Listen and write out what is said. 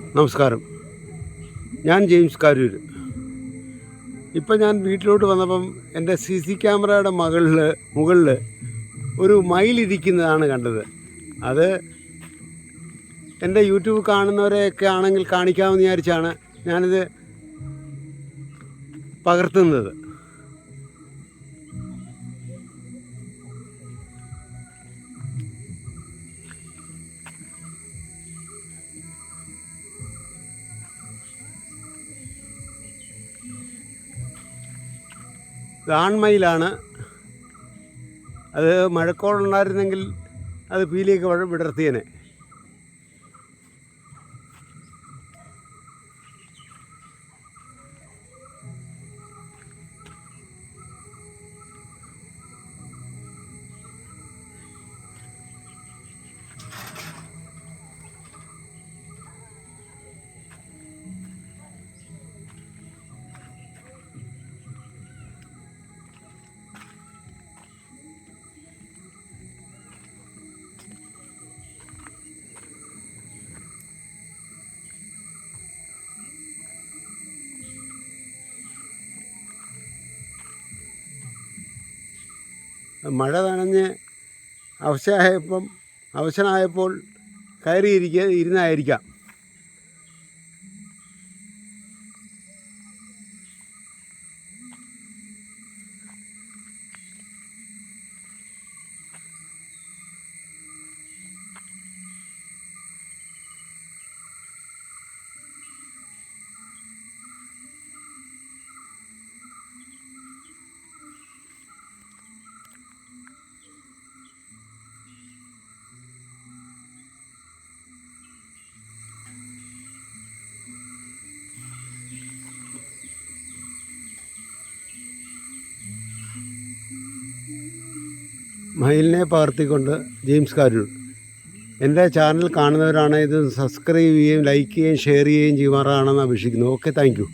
നമസ്കാരം. ഞാൻ ജെയിംസ് കാരൂർ. ഇപ്പം ഞാൻ വീട്ടിലോട്ട് വന്നപ്പം എന്റെ സി സി ക്യാമറയുടെ മകളിൽ മുകളിൽ ഒരു മയിലിരിക്കുന്നതാണ് കണ്ടത്. അത് എന്റെ യൂട്യൂബ് കാണുന്നവരെയൊക്കെ ആണെങ്കിൽ കാണിക്കാമെന്ന് വിചാരിച്ചാണ് ഞാനിത് പകർത്തുന്നത്. ആൺമയിലാണ്. അത് മഴക്കോളുണ്ടായിരുന്നെങ്കിൽ അത് പീലിയൊക്കെ വിടർത്തിയേനെ. മഴ നനഞ്ഞ് അവശയായപ്പം അവശനായപ്പോൾ കയറിയിരിക്കുക ഇരുന്നായിരിക്കാം. മയിലിനെ പകർത്തിക്കൊണ്ട് ജെയിംസ് കാരൂർ. എന്റെ ചാനൽ കാണുന്നവരാണ് ഇത് സബ്സ്ക്രൈബ് ചെയ്യുകയും ലൈക്ക് ചെയ്യുകയും ഷെയർ ചെയ്യുകയും ചെയ്യുമാറാണെന്ന് അപേക്ഷിക്കുന്നു. Okay thank